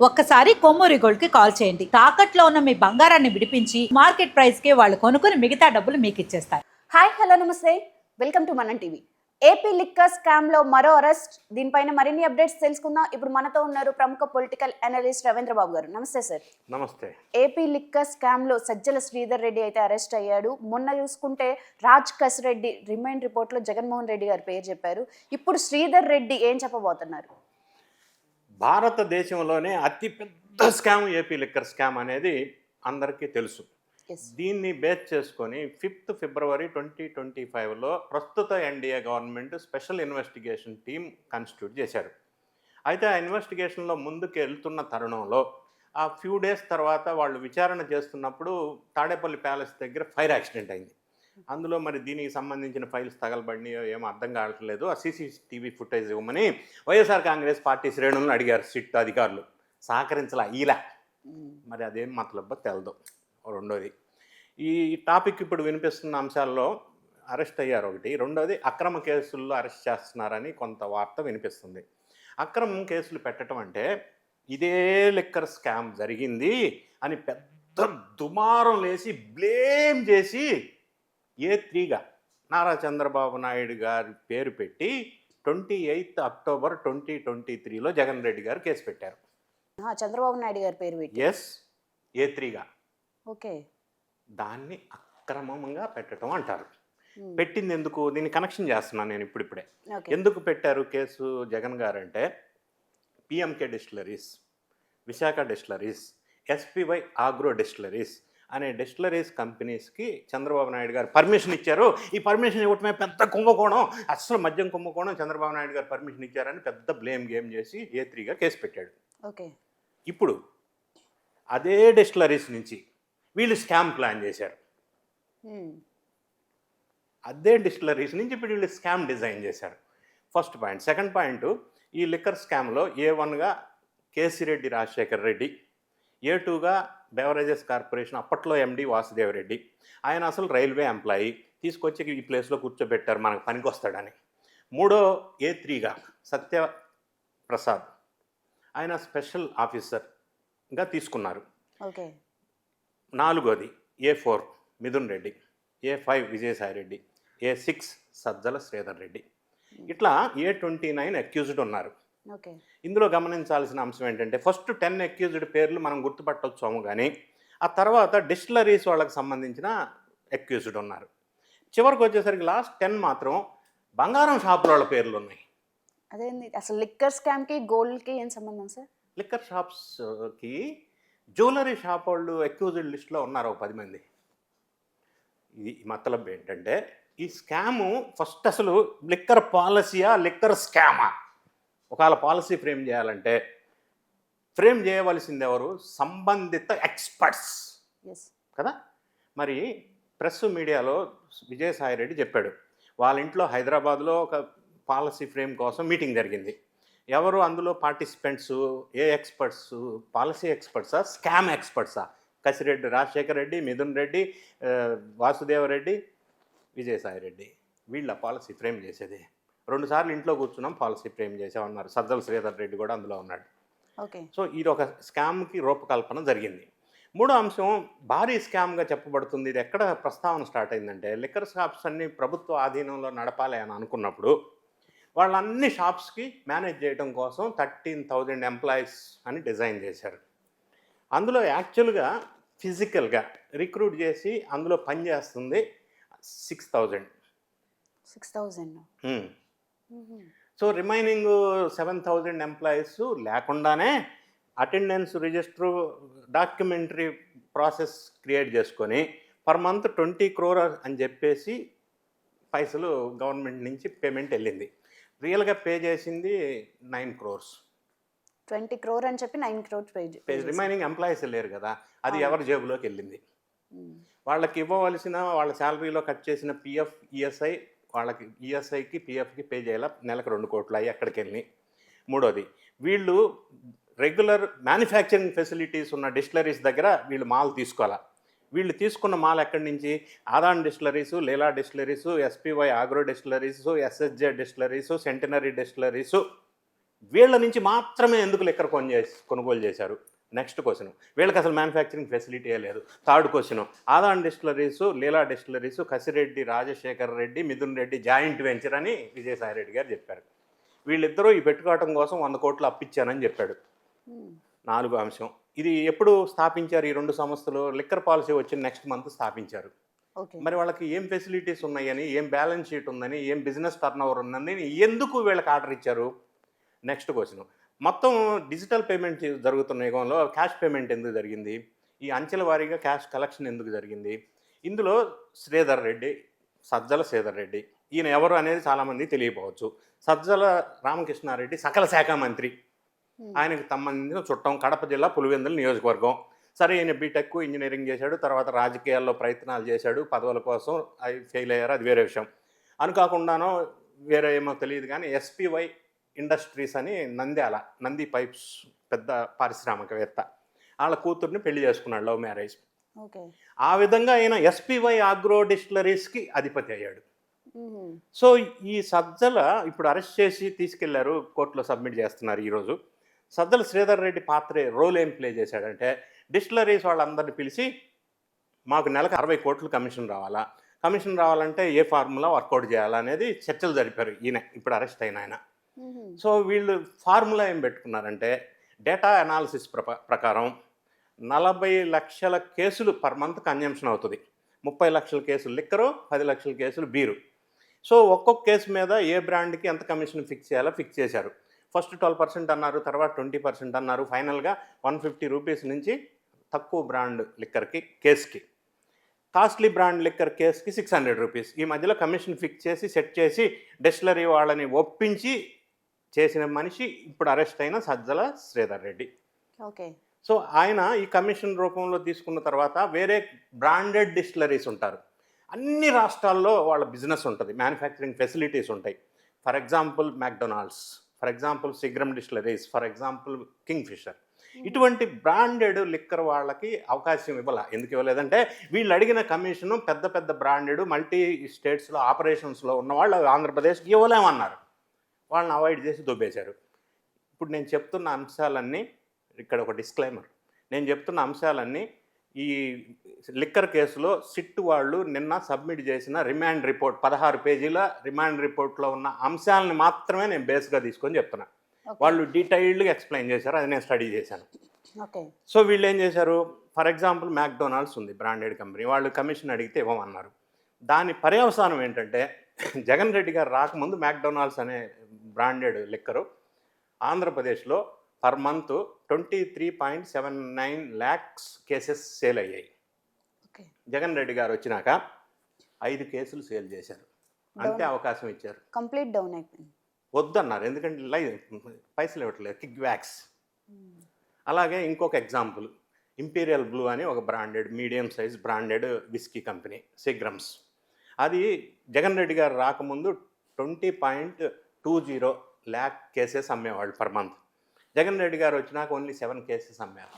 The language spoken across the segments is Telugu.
ఒక్కసారి కొమ్మూరి గోల్డ్కి కాల్ చేయండి. తాకట్లో ఉన్న మీ బంగారాన్ని విడిపించి మార్కెట్ ప్రైస్కి వాళ్ళు కొనుక్కుని మిగతా డబ్బులు మీకు ఇచ్చేస్తారు. హాయ్ హలో నమస్తే. Welcome to Manam TV. AP liquor స్కామ్లో మరో అరెస్ట్. దీనిపైన మరిన్ని అప్డేట్స్ తెలుసుకుందాం. ఇప్పుడు మనతో ఉన్నారు ప్రముఖ పొలిటికల్ అనలిస్ట్ రవీంద్ర బాబు గారు. నమస్తే సార్. నమస్తే. ఏపీ లిక్కర్ స్కామ్లో సజ్జల శ్రీధర్ రెడ్డి అయితే అరెస్ట్ అయ్యాడు. మొన్న చూసుకుంటే రాజ్ కస్ రెడ్డి రిమైండ్ రిపోర్ట్లో జగన్మోహన్ రెడ్డి గారి పేరు చెప్పారు. ఇప్పుడు శ్రీధర్ రెడ్డి ఏం చెప్పబోతున్నారు? భారతదేశంలోనే అతి పెద్ద స్కామ్ ఏపీ లిక్కర్ స్కామ్ అనేది అందరికీ తెలుసు. దీన్ని బేస్ చేసుకొని ఫిఫ్త్ ఫిబ్రవరి ట్వంటీ ట్వంటీ ఫైవ్లో ప్రస్తుత NDA government special investigation team constitute చేశారు. అయితే ఆ ఇన్వెస్టిగేషన్లో ముందుకు వెళ్తున్న తరుణంలో ఆ ఫ్యూ డేస్ తర్వాత వాళ్ళు విచారణ చేస్తున్నప్పుడు తాడేపల్లి ప్యాలెస్ దగ్గర ఫైర్ యాక్సిడెంట్ అయింది. అందులో మరి దీనికి సంబంధించిన ఫైల్స్ తగలబడినాయో ఏమో అర్థం కావట్లేదు. ఆ సీసీటీవీ ఫుటేజ్ ఇవ్వమని వైఎస్ఆర్ కాంగ్రెస్ పార్టీ శ్రేణులను అడిగారు సిట్ అధికారులు. సహకరించలా ఇలా మరి అదేం మతలబ్బ తెలదు. రెండోది. ఈ టాపిక్ ఇప్పుడు వినిపిస్తున్న అంశాల్లో అరెస్ట్ అయ్యారు ఒకటి. రెండోది అక్రమ కేసుల్లో అరెస్ట్ చేస్తున్నారని కొంత వార్త వినిపిస్తుంది. అక్రమం కేసులు పెట్టడం అంటే ఇదే లిక్కర్ స్కామ్ జరిగింది అని పెద్ద దుమారం లేసి బ్లేమ్ చేసి ఏ త్రీగా? నారా చంద్రబాబు నాయుడు గారి పేరు పెట్టి twenty eighth October twenty twenty త్రీలో జగన్ రెడ్డి గారు కేసు పెట్టారు. చంద్రబాబు నాయుడు గారి పేరు పెట్టి. ఎస్ ఏ త్రీగా? ఓకే. దాన్ని అక్రమంగా పెట్టడం అంటారు. Hmm. పెట్టింది ఎందుకు దీన్ని కనెక్షన్ చేస్తున్నాను నేను ఇప్పుడిప్పుడే. ఎందుకు పెట్టారు కేసు జగన్ గారు అంటే PMK distilleries Visakha distilleries SPY agro distilleries అనే డిస్టిలరీస్ కంపెనీస్కి చంద్రబాబు నాయుడు గారు పర్మిషన్ ఇచ్చారు. ఈ పర్మిషన్ ఇవ్వటమే పెద్ద కుంభకోణం. అసలు మద్యం కుంభకోణం చంద్రబాబు నాయుడు గారు పర్మిషన్ ఇచ్చారని పెద్ద బ్లేమ్ గేమ్ చేసి ఏ త్రీగా కేసు పెట్టాడు. ఓకే. ఇప్పుడు అదే డిస్టిలరీస్ నుంచి వీళ్ళు స్కామ్ ప్లాన్ చేశారు. అదే డిస్టిలరీస్ నుంచి ఇప్పుడు వీళ్ళు స్కామ్ డిజైన్ చేశారు. ఫస్ట్ పాయింట్ సెకండ్ పాయింట్ ఈ లిక్కర్ స్కామ్లో ఏ వన్గా కేసిరెడ్డి రాజశేఖర్ రెడ్డి ఏ టూగా బెవరేజెస్ కార్పొరేషన్ అప్పట్లో ఎండి వాసుదేవ్ రెడ్డి ఆయన అసలు రైల్వే ఎంప్లాయీ. తీసుకొచ్చి ఈ ప్లేస్లో కూర్చోబెట్టారు మనకు పనికి వస్తాడని మూడో ఏ త్రీగా సత్య ప్రసాద్. ఆయన స్పెషల్ ఆఫీసర్గా తీసుకున్నారు. ఓకే. నాలుగోది A four Mithun Reddy. A five Vijayasai Reddy. A six Sajjala Sridhar Reddy. ఇట్లా ఏ ట్వంటీ నైన్ అక్యూజ్డ్ ఉన్నారు. ఇందులో గమనించాల్సిన అంశం ఏంటంటే ఫస్ట్ టెన్ అక్యూజ్డ్ పేర్లు మనం గుర్తుపట్టొచ్చాము కానీ ఆ తర్వాత డిస్టిలరీస్ వాళ్ళకి సంబంధించిన అక్యూజ్డ్ ఉన్నారు. చివరికి వచ్చేసరికి లాస్ట్ టెన్ మాత్రం బంగారం షాపుల వాళ్ళ పేర్లు ఉన్నాయి. అదేంది? అసలు లిక్కర్ స్కామ్కి గోల్డ్కి ఏం సంబంధం సార్? లిక్కర్ షాప్స్కి జ్యువెలరీ షాప్ వాళ్ళు అక్యూజ్డ్ లిస్ట్లో ఉన్నారు ఒక పది మంది. ఇది మతలబ్ ఏంటంటే ఈ స్కాము ఫస్ట్ అసలు లిక్కర్ పాలసీయా లిక్కర్ స్కామా ఒకవేళ పాలసీ ఫ్రేమ్ చేయాలంటే ఫ్రేమ్ చేయవలసింది ఎవరు సంబంధిత ఎక్స్పర్ట్స్. కదా? మరి ప్రెస్ మీడియాలో విజయసాయి రెడ్డి చెప్పాడు వాళ్ళ ఇంట్లో హైదరాబాద్లో ఒక పాలసీ ఫ్రేమ్ కోసం మీటింగ్ జరిగింది. ఎవరు అందులో పార్టిసిపెంట్స్? ఏ ఎక్స్పర్ట్స్? పాలసీ ఎక్స్పర్ట్సా? స్కామ్ ఎక్స్పర్ట్సా? కసిరెడ్డి రాజశేఖర్ రెడ్డి మిథున్ రెడ్డి ఆ, వాసుదేవ రెడ్డి విజయసాయి రెడ్డి. వీళ్ళ పాలసీ ఫ్రేమ్ చేసేది. రెండుసార్లు ఇంట్లో కూర్చున్నాం పాలసీ ఫ్రేమ్ చేసామన్నారు సజ్జల శ్రీధర్ రెడ్డి కూడా అందులో ఉన్నాడు. ఓకే. సో ఇది ఒక స్కామ్కి రూపకల్పన జరిగింది. మూడో అంశం భారీ స్కామ్గా చెప్పబడుతుంది. ఇది ఎక్కడ ప్రస్తావన స్టార్ట్ అయిందంటే లిక్కర్ షాప్స్ అన్ని ప్రభుత్వ ఆధీనంలో నడపాలి అని అనుకున్నప్పుడు వాళ్ళన్ని షాప్స్కి మేనేజ్ చేయడం కోసం థర్టీన్ థౌజండ్ ఎంప్లాయీస్ అని డిజైన్ చేశారు. అందులో యాక్చువల్గా ఫిజికల్గా రిక్రూట్ చేసి అందులో పనిచేస్తుంది six thousand. Six thousand. So remaining seven thousand employees లేకుండానే attendance register documentary process create చేసుకొని పర్ మంత్ ట్వంటీ క్రోర్ అని చెప్పేసి పైసలు గవర్నమెంట్ నుంచి పేమెంట్ వెళ్ళింది. రియల్గా పే చేసింది నైన్ క్రోర్స్. ట్వంటీ క్రోర్ అని చెప్పి nine crore pay remaining employees లేరు కదా అది. ఎవరి జేబులోకి వెళ్ళింది. వాళ్ళకి ఇవ్వవలసిన వాళ్ళ శాలరీలో కట్ చేసిన పిఎఫ్ ఈఎస్ఐ వాళ్ళకి ఈఎస్ఐకి పిఎఫ్కి పే చేయాల? నెలకు రెండు కోట్లు అయ్యి అక్కడికి వెళ్ళి మూడోది వీళ్ళు రెగ్యులర్ మ్యానుఫ్యాక్చరింగ్ ఫెసిలిటీస్ ఉన్న డిస్టిలరీస్ దగ్గర వీళ్ళు మాల్ తీసుకోవాలా? వీళ్ళు తీసుకున్న మాల్ ఎక్కడి నుంచి? Adan distilleries Leela distilleries SPY agro distilleries SSJ distilleries centenary distilleries వీళ్ళ నుంచి మాత్రమే ఎందుకు లిక్కర్ కొనుగోలు చేశారు? Next question. వీళ్ళకి అసలు మ్యానుఫ్యాక్చరింగ్ ఫెసిలిటీ లేదు. Third question. Adan distilleries Leela distilleries Kasireddy Rajasekhar Reddy Mithun Reddy joint venture అని విజయసాయి రెడ్డి గారు చెప్పారు. వీళ్ళిద్దరూ ఈ పెట్టుకోవటం కోసం వంద కోట్లు అప్పిచ్చానని చెప్పాడు. నాలుగో అంశం. ఇది ఎప్పుడు స్థాపించారు ఈ రెండు సంస్థలు? లిక్కర్ పాలసీ వచ్చిన నెక్స్ట్ మంత్ స్థాపించారు. ఓకే. మరి వాళ్ళకి ఏం ఫెసిలిటీస్ ఉన్నాయని ఏం బ్యాలెన్స్ షీట్ ఉందని ఏం బిజినెస్ టర్న్ ఓవర్ ఉందని ఎందుకు వీళ్ళకి ఆర్డర్ ఇచ్చారు? Next question. మొత్తం డిజిటల్ పేమెంట్ జరుగుతున్న యుగంలో క్యాష్ పేమెంట్ ఎందుకు జరిగింది? ఈ అంచెల వారీగా క్యాష్ కలెక్షన్ ఎందుకు జరిగింది? ఇందులో శ్రీధర్ రెడ్డి సజ్జల శ్రీధర్ రెడ్డి ఈయన ఎవరు అనేది చాలామంది తెలియపోవచ్చు సజ్జల రామకృష్ణారెడ్డి సకల శాఖ మంత్రి. ఆయనకు సంబంధించిన చుట్టం కడప జిల్లా పులివెందుల నియోజకవర్గం. సరే ఈయన బీటెక్ ఇంజనీరింగ్ చేశాడు తర్వాత రాజకీయాల్లో ప్రయత్నాలు చేశాడు పదవుల కోసం అవి ఫెయిల్ అయ్యారు అది వేరే విషయం. అనుకోకుండానో వేరే ఏమో తెలియదు కానీ ఎస్పీవై ఇండస్ట్రీస్ అని నంద్యాల నంది పైప్స్ పెద్ద పారిశ్రామికవేత్త. వాళ్ళ కూతుర్ని పెళ్ళి చేసుకున్నాడు లవ్ మ్యారేజ్. ఓకే. ఆ విధంగా ఆయన ఎస్పీవై ఆగ్రో డిస్టిలరీస్కి అధిపతి అయ్యాడు. సో ఈ సజ్జల ఇప్పుడు అరెస్ట్ చేసి తీసుకెళ్ళారు కోర్టులో సబ్మిట్ చేస్తున్నారు ఈరోజు. సజ్జల శ్రీధర్ రెడ్డి పాత్ర రోల్ ఏం ప్లే చేశాడంటే డిస్టిలరీస్ వాళ్ళందరినీ పిలిచి మాకు నెలకు అరవై కోట్లు కమిషన్ రావాలా? కమిషన్ రావాలంటే ఏ ఫార్ములా వర్కౌట్ చేయాలా? అనేది చర్చలు జరిపారు ఈయన ఇప్పుడు అరెస్ట్ అయిన ఆయన. సో వీళ్ళు ఫార్ములా ఏం పెట్టుకున్నారంటే డేటా అనాలిసిస్ ప్రకారం నలభై లక్షల కేసులు పర్ మంత్ కన్జంప్షన్ అవుతుంది. ముప్పై లక్షల కేసులు లిక్కరు పది లక్షల కేసులు బీరు. సో ఒక్కొక్క కేసు మీద ఏ బ్రాండ్కి ఎంత కమిషన్ ఫిక్స్ చేయాలో ఫిక్స్ చేశారు. ఫస్ట్ ట్వెల్వ్ పర్సెంట్ అన్నారు తర్వాత ట్వంటీ పర్సెంట్ అన్నారు ఫైనల్గా వన్ ఫిఫ్టీ రూపీస్ నుంచి తక్కువ బ్రాండ్ లిక్కర్కి కేస్కి. కాస్ట్లీ బ్రాండ్ లిక్కర్ కేస్కి సిక్స్ హండ్రెడ్ రూపీస్. ఈ మధ్యలో కమిషన్ ఫిక్స్ చేసి సెట్ చేసి డెస్టిలరీ వాళ్ళని ఒప్పించి చేసిన మనిషి ఇప్పుడు అరెస్ట్ అయిన సజ్జల శ్రీధర్ రెడ్డి. ఓకే. సో ఆయన ఈ కమిషన్ రూపంలో తీసుకున్న తర్వాత వేరే బ్రాండెడ్ డిస్టిలరీస్ ఉంటారు. అన్ని రాష్ట్రాల్లో వాళ్ళ బిజినెస్ ఉంటుంది. మ్యానుఫ్యాక్చరింగ్ ఫెసిలిటీస్ ఉంటాయి. For example McDonald's for example Seagram distilleries for example Kingfisher ఇటువంటి బ్రాండెడ్ లిక్కర్ వాళ్ళకి అవకాశం ఇవ్వాల. ఎందుకు ఇవ్వలేదంటే వీళ్ళు అడిగిన కమిషన్ పెద్ద పెద్ద బ్రాండెడ్ మల్టీ స్టేట్స్లో ఆపరేషన్స్లో ఉన్న వాళ్ళు ఆంధ్రప్రదేశ్కి ఇవ్వలేమన్నారు. వాళ్ళని అవాయిడ్ చేసి దొబ్బేశారు. ఇప్పుడు నేను చెప్తున్న అంశాలన్నీ ఇక్కడ ఒక డిస్క్లైమర్ నేను చెప్తున్న అంశాలన్నీ ఈ లిక్కర్ కేసులో సిట్ వాళ్ళు నిన్న సబ్మిట్ చేసిన రిమాండ్ రిపోర్ట్ పదహారు పేజీల రిమాండ్ రిపోర్ట్లో ఉన్న అంశాలను మాత్రమే నేను బేస్గా తీసుకొని చెప్తున్నా. వాళ్ళు డీటెయిల్డ్గా ఎక్స్ప్లెయిన్ చేశారు అది నేను స్టడీ చేశాను. ఓకే. సో వీళ్ళు ఏం చేశారు? ఫర్ ఎగ్జాంపుల్ మ్యాక్డొనాల్డ్స్ ఉంది బ్రాండెడ్ కంపెనీ. వాళ్ళు కమిషన్ అడిగితే ఇవ్వమన్నారు. దాని పర్యవసానం ఏంటంటే జగన్ రెడ్డి గారు రాకముందు మ్యాక్డొనాల్డ్స్ అనే బ్రాండెడ్ లిక్కరు. ఆంధ్రప్రదేశ్లో per month twenty three point seven nine lakhs cases sale అయ్యాయి. ఓకే. జగన్ రెడ్డి గారు వచ్చినాక ఐదు కేసులు సేల్ చేశారు. అంతే అవకాశం ఇచ్చారు. కంప్లీట్ డౌన్ అయిపోయింది. వద్దన్నారు. ఎందుకంటే లై పైసలు ఇవ్వట్లేదు. Kickbacks. అలాగే ఇంకొక ఎగ్జాంపుల్. ఇంపీరియల్ బ్లూ అని ఒక branded medium size branded whisky company Seagram's. అది జగన్ రెడ్డి గారు రాకముందు twenty point two zero lakh cases అమ్మేవాళ్ళు పర్ మంత్. జగన్ రెడ్డి గారు వచ్చినాక ఓన్లీ సెవెన్ కేసెస్ అమ్మారు.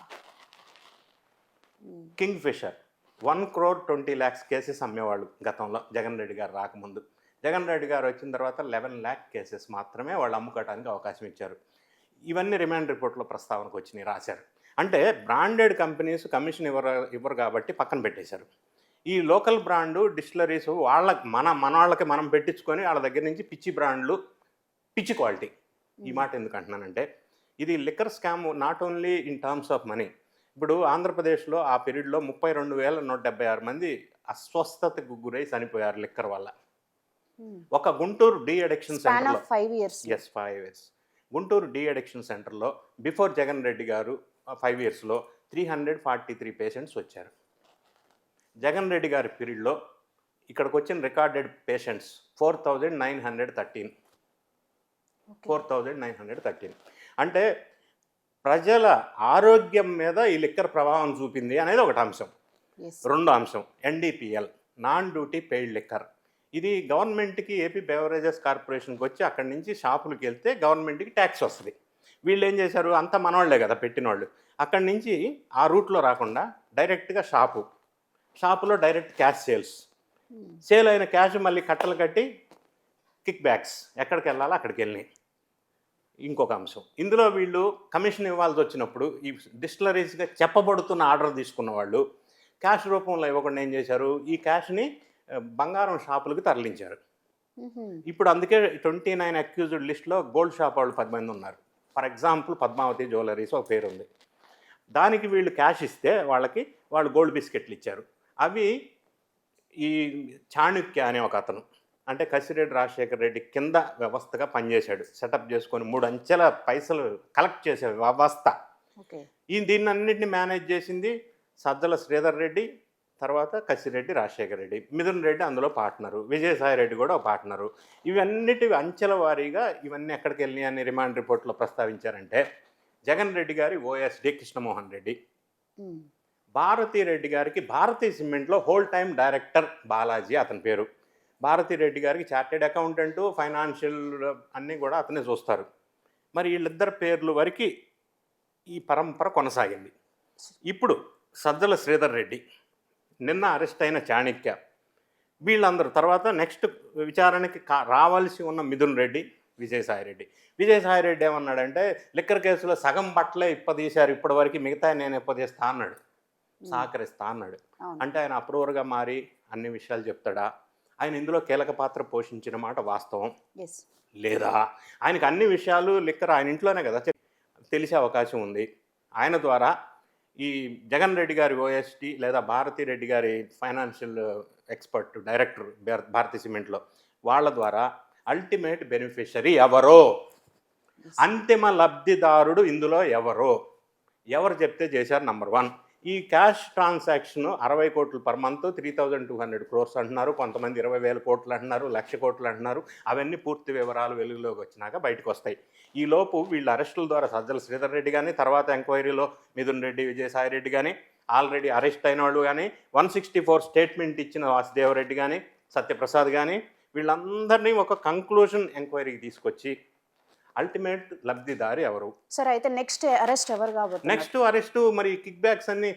Kingfisher one crore twenty lakhs cases అమ్మేవాళ్ళు గతంలో జగన్ రెడ్డి గారు రాకముందు. జగన్ రెడ్డి గారు వచ్చిన తర్వాత లెవెన్ ల్యాక్ కేసెస్ మాత్రమే వాళ్ళు అమ్ముకోవడానికి అవకాశం ఇచ్చారు. ఇవన్నీ రిమాండ్ రిపోర్ట్లో ప్రస్తావనకు వచ్చినాయి రాశారు. అంటే బ్రాండెడ్ కంపెనీస్ కమిషన్ ఇవ్వరు ఇవ్వరు కాబట్టి పక్కన పెట్టేశారు. ఈ లోకల్ బ్రాండు డిస్టిలరీస్ వాళ్ళ మన మన వాళ్ళకి మనం పెట్టించుకొని వాళ్ళ దగ్గర నుంచి పిచ్చి బ్రాండ్లు పిచ్చి క్వాలిటీ. ఈ మాట ఎందుకు అంటున్నానంటే ఇది liquor scam not only in terms of money. ఇప్పుడు ఆంధ్రప్రదేశ్లో ఆ పీరియడ్లో ముప్పై రెండు వేల నూట డెబ్బై ఆరు మంది అస్వస్థతకు గురై చనిపోయారు లిక్కర్ వల్ల. ఒక గుంటూరు డి అడిక్షన్ సెంటర్లో five years yes five years Guntur de addiction సెంటర్లో బిఫోర్ జగన్ రెడ్డి గారు ఫైవ్ ఇయర్స్లో three hundred forty three patients వచ్చారు. జగన్ రెడ్డి గారి పీరియడ్లో ఇక్కడికి వచ్చిన recorded patients four thousand nine hundred thirteen four thousand nine hundred thirteen. అంటే ప్రజల ఆరోగ్యం మీద ఈ లిక్కర్ ప్రభావం చూపింది అనేది ఒకటి అంశం. రెండో అంశం NDPL non duty paid liquor. ఇది గవర్నమెంట్కి ఏపీ బెవరేజెస్ కార్పొరేషన్కి వచ్చి అక్కడి నుంచి షాపులకి వెళ్తే గవర్నమెంట్కి ట్యాక్స్ వస్తుంది. వీళ్ళు ఏం చేశారు? అంత మనవాళ్ళే కదా పెట్టిన వాళ్ళు అక్కడి నుంచి ఆ రూట్లో రాకుండా డైరెక్ట్గా షాపు షాపులో డైరెక్ట్ క్యాష్ సేల్స్. సేల్ అయిన క్యాష్ మళ్ళీ కట్టలు కట్టి కిక్ బ్యాక్స్. ఎక్కడికి వెళ్ళాలో అక్కడికి వెళ్ళినాయి. ఇంకొక అంశం. ఇందులో వీళ్ళు కమిషన్ ఇవ్వాల్సి వచ్చినప్పుడు ఈ డిస్టిలరీస్గా చెప్పబడుతున్న ఆర్డర్ తీసుకున్న వాళ్ళు క్యాష్ రూపంలో ఇవ్వకుండా ఏం చేశారు? ఈ క్యాష్ని బంగారం షాపులకు తరలించారు. ఇప్పుడు అందుకే ట్వంటీ నైన్ అక్యూజ్డ్ లిస్ట్లో గోల్డ్ షాప్ వాళ్ళు పది మంది ఉన్నారు. ఫర్ ఎగ్జాంపుల్ పద్మావతి జ్యువెలరీస్ ఒక పేరు ఉంది. దానికి వీళ్ళు క్యాష్ ఇస్తే వాళ్ళకి వాళ్ళు గోల్డ్ బిస్కెట్లు ఇచ్చారు. అవి ఈ చాణుక్య అనే ఒక అతను. అంటే కసిరెడ్డి రాజశేఖర రెడ్డి కింద వ్యవస్థగా పనిచేశాడు. సెటప్ చేసుకొని మూడు అంచెల పైసలు కలెక్ట్ చేసే వ్యవస్థ. ఓకే. ఈ దీన్ని అన్నింటిని మేనేజ్ చేసింది సజ్జల శ్రీధర్ రెడ్డి తర్వాత కసిరెడ్డి రాజశేఖర రెడ్డి. మిథున్ రెడ్డి అందులో పార్ట్నరు విజయసాయి రెడ్డి కూడా ఒక పార్ట్నరు. ఇవన్నిటి అంచెల వారీగా ఇవన్నీ ఎక్కడికి వెళ్ళినాయి అని రిమాండ్ రిపోర్ట్లో ప్రస్తావించారంటే జగన్ రెడ్డి గారి ఓఎస్డి కృష్ణమోహన్ రెడ్డి. భారతీ రెడ్డి గారికి భారతీ సిమెంట్లో హోల్ టైం డైరెక్టర్ బాలాజీ అతని పేరు. భారతీ రెడ్డి గారికి చార్టెడ్ అకౌంటెంట్ ఫైనాన్షియల్ అన్నీ కూడా అతనే చూస్తారు. మరి వీళ్ళిద్దరు పేర్లు వరకు ఈ పరంపర కొనసాగింది. ఇప్పుడు సజ్జల శ్రీధర్ రెడ్డి నిన్న అరెస్ట్ అయిన చాణక్య వీళ్ళందరూ తర్వాత నెక్స్ట్ విచారణకి కా రావాల్సి ఉన్న మిథున్ రెడ్డి విజయసాయి రెడ్డి. విజయసాయి రెడ్డి ఏమన్నాడంటే లిక్కర్ కేసులో సగం బట్టలే ఇప్పదీశారు ఇప్పటివరకు మిగతా నేను ఇప్పదీస్తా అన్నాడు. సహకరిస్తా అన్నాడు. అంటే ఆయన అప్రూవర్గా మారి అన్ని విషయాలు చెప్తాడా? ఆయన ఇందులో కీలక పాత్ర పోషించిన మాట వాస్తవం. లేదా? ఆయనకు అన్ని విషయాలు లిక్కర్ ఆయన ఇంట్లోనే కదా? తెలిసే అవకాశం ఉంది. ఆయన ద్వారా ఈ జగన్ రెడ్డి గారి ఓఎస్టీ లేదా భారతీ రెడ్డి గారి ఫైనాన్షియల్ ఎక్స్పర్ట్ డైరెక్టర్ భార- భారతీ సిమెంట్లో వాళ్ళ ద్వారా అల్టిమేట్ బెనిఫిషరీ ఎవరో? అంతిమ లబ్ధిదారుడు ఇందులో ఎవరో? ఎవరు చెప్తే చేశారు? Number one. ఈ క్యాష్ ట్రాన్సాక్షన్ అరవై కోట్లు per month three thousand two hundred crores అంటున్నారు. కొంతమంది ఇరవై వేల కోట్లు అంటున్నారు లక్ష కోట్లు అంటున్నారు. అవన్నీ పూర్తి వివరాలు వెలుగులోకి వచ్చినాక బయటకు వస్తాయి. ఈ లోపు వీళ్ళ అరెస్టుల ద్వారా సజ్జల శ్రీధర్ రెడ్డి కానీ తర్వాత ఎంక్వైరీలో మిథున్ రెడ్డి విజయసాయి రెడ్డి కానీ ఆల్రెడీ అరెస్ట్ అయిన వాళ్ళు కానీ వన్ సిక్స్టీ ఫోర్ స్టేట్మెంట్ ఇచ్చిన వాసుదేవరెడ్డి కానీ సత్యప్రసాద్ కానీ వీళ్ళందరినీ ఒక కంక్లూజన్ ఎంక్వైరీకి తీసుకొచ్చి అల్టిమేట్ లబ్ధిదారి ఎవరు? సార్ అయితే నెక్స్ట్ అరెస్ట్ ఎవరు కాబోతున్నారు? నెక్స్ట్ అరెస్టు మరి కిక్ బ్యాక్స్ అన్ని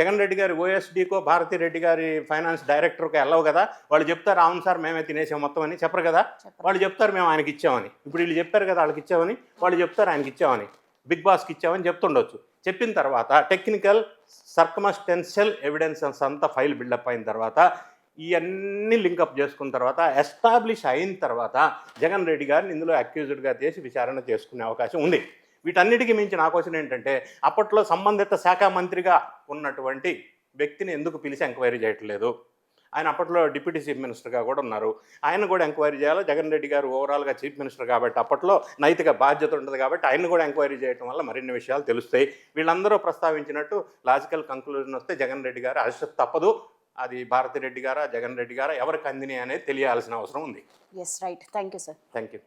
జగన్ రెడ్డి గారి ఓఎస్డీకో భారతీ రెడ్డి గారి ఫైనాన్స్ డైరెక్టర్కో వెళ్ళవు కదా? వాళ్ళు చెప్తారు అవును సార్ మేమే తినేసాం మొత్తం అని. చెప్పరు కదా. వాళ్ళు చెప్తారు మేము ఆయనకి ఇచ్చామని. ఇప్పుడు వీళ్ళు చెప్పారు కదా వాళ్ళకి ఇచ్చామని. వాళ్ళు చెప్తారు ఆయనకి ఇచ్చామని. బిగ్ బాస్కి ఇచ్చామని చెప్తుండొచ్చు. చెప్పిన తర్వాత టెక్నికల్ సర్కమస్టెన్షియల్ ఎవిడెన్స్ అంతా ఫైల్ బిల్డప్ అయిన తర్వాత ఇవన్నీ లింకప్ చేసుకున్న తర్వాత ఎస్టాబ్లిష్ అయిన తర్వాత జగన్ రెడ్డి గారిని ఇందులో అక్యూజ్డ్గా చేసి విచారణ చేసుకునే అవకాశం ఉంది. వీటన్నిటికీ మించి నా క్వశ్చన్ ఏంటంటే అప్పట్లో సంబంధిత శాఖ మంత్రిగా ఉన్నటువంటి వ్యక్తిని ఎందుకు పిలిచి ఎంక్వైరీ చేయట్లేదు? ఆయన అప్పట్లో డిప్యూటీ చీఫ్ మినిస్టర్గా కూడా ఉన్నారు. ఆయన కూడా ఎంక్వైరీ చేయాలి? జగన్ రెడ్డి గారు ఓవరాల్గా చీఫ్ మినిస్టర్ కాబట్టి అప్పట్లో నైతిక బాధ్యత ఉంటుంది కాబట్టి ఆయన కూడా ఎంక్వైరీ చేయడం వల్ల మరిన్ని విషయాలు తెలుస్తాయి. వీళ్ళందరూ ప్రస్తావించినట్టు లాజికల్ కంక్లూజన్ వస్తే జగన్ రెడ్డి గారు అరెస్ట్ తప్పదు. అది భారతి రెడ్డి గారా జగన్ రెడ్డి గారా ఎవరికి అందినాయి అనేది తెలియాల్సిన అవసరం ఉంది. Yes right thank you sir thank you